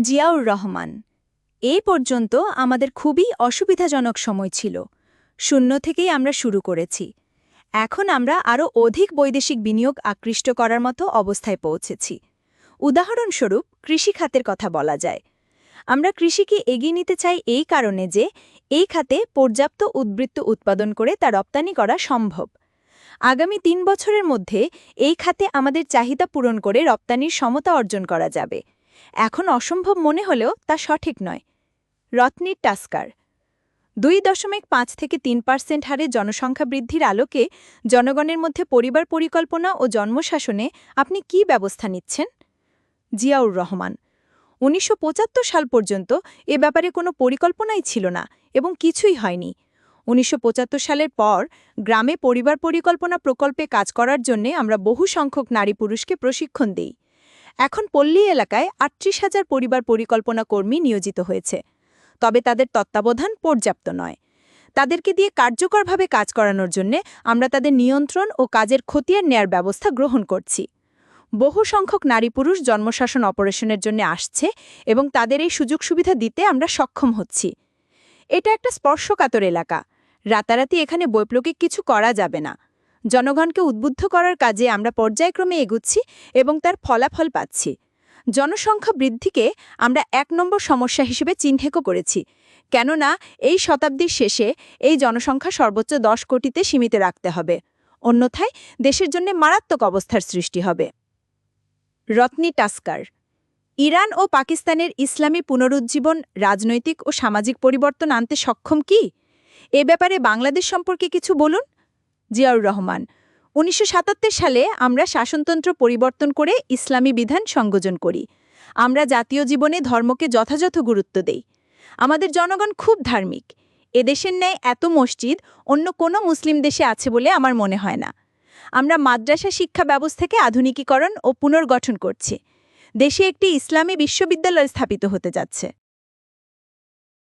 জিয়াউর রহমান। এ পর্যন্ত আমাদের খুবই অসুবিধাজনক সময় ছিল। শূন্য থেকেই আমরা শুরু করেছি। এখন আমরা আরও অধিক বৈদেশিক বিনিয়োগ আকৃষ্ট করার মতো অবস্থায় পৌঁছেছি। উদাহরণস্বরূপ, কৃষি খাতের কথা বলা যায়। আমরা কৃষিকে এগিয়ে নিতে চাই এই কারণে যে, এই খাতে পর্যাপ্ত উদ্বৃত্ত উৎপাদন করে তা রপ্তানি করা সম্ভব। আগামী তিন বছরের মধ্যে এই খাতে আমাদের চাহিদা পূরণ করে রপ্তানির সমতা অর্জন করা যাবে। এখন অসম্ভব মনে হলেও তা সঠিক নয়। রত্নির টাস্কার। দুই দশমিক পাঁচ থেকে তিন পার্সেন্ট হারে জনসংখ্যা বৃদ্ধির আলোকে জনগণের মধ্যে পরিবার পরিকল্পনা ও জন্মশাসনে আপনি কি ব্যবস্থা নিচ্ছেন? জিয়াউর রহমান। উনিশশো পঁচাত্তর সাল পর্যন্ত এ ব্যাপারে কোনো পরিকল্পনাই ছিল না এবং কিছুই হয়নি। উনিশশো পঁচাত্তর সালের পর গ্রামে পরিবার পরিকল্পনা প্রকল্পে কাজ করার জন্য আমরা বহু সংখ্যক নারী পুরুষকে প্রশিক্ষণ দেই। এখন পল্লী এলাকায় আটত্রিশ হাজার পরিবার পরিকল্পনা কর্মী নিয়োজিত হয়েছে। তবে তাদের তত্ত্বাবধান পর্যাপ্ত নয়। তাদেরকে দিয়ে কার্যকরভাবে কাজ করানোর জন্য আমরা তাদের নিয়ন্ত্রণ ও কাজের খতিয়ান নেয়ার ব্যবস্থা গ্রহণ করছি। বহু সংখ্যক নারী পুরুষ জন্মশাসন অপারেশনের জন্য আসছে এবং তাদের এই সুযোগ সুবিধা দিতে আমরা সক্ষম হচ্ছি। এটা একটা স্পর্শকাতর এলাকা। রাতারাতি এখানে বৈপ্লবিক কিছু করা যাবে না। জনগণকে উদ্বুদ্ধ করার কাজে আমরা পর্যায়ক্রমে এগুচ্ছি এবং তার ফলাফল পাচ্ছি। জনসংখ্যা বৃদ্ধিকে আমরা এক নম্বর সমস্যা হিসেবে চিহ্নিত করেছি, কেননা এই শতাব্দীর শেষে এই জনসংখ্যা সর্বোচ্চ দশ কোটিতে সীমিত রাখতে হবে। অন্যথায় দেশের জন্য মারাত্মক অবস্থার সৃষ্টি হবে। রত্নি টাস্কার, ইরান ও পাকিস্তানের ইসলামী পুনরুজ্জীবন, রাজনৈতিক ও সামাজিক পরিবর্তন আনতে সক্ষম কি? এ ব্যাপারে বাংলাদেশ সম্পর্কে কিছু বলুন। জিয়াউর রহমান। উনিশশো সাতাত্তর সালে আমরা শাসনতন্ত্র পরিবর্তন করে ইসলামী বিধান সংযোজন করি। আমরা জাতীয় জীবনে ধর্মকে যথাযথ গুরুত্ব দেই। আমাদের জনগণ খুব ধার্মিক। এদেশের ন্যায় এত মসজিদ অন্য কোনো মুসলিম দেশে আছে বলে আমার মনে হয় না। আমরা মাদ্রাসা শিক্ষা ব্যবস্থাকে আধুনিকীকরণ ও পুনর্গঠন করছি। দেশে একটি ইসলামী বিশ্ববিদ্যালয় স্থাপিত হতে যাচ্ছে।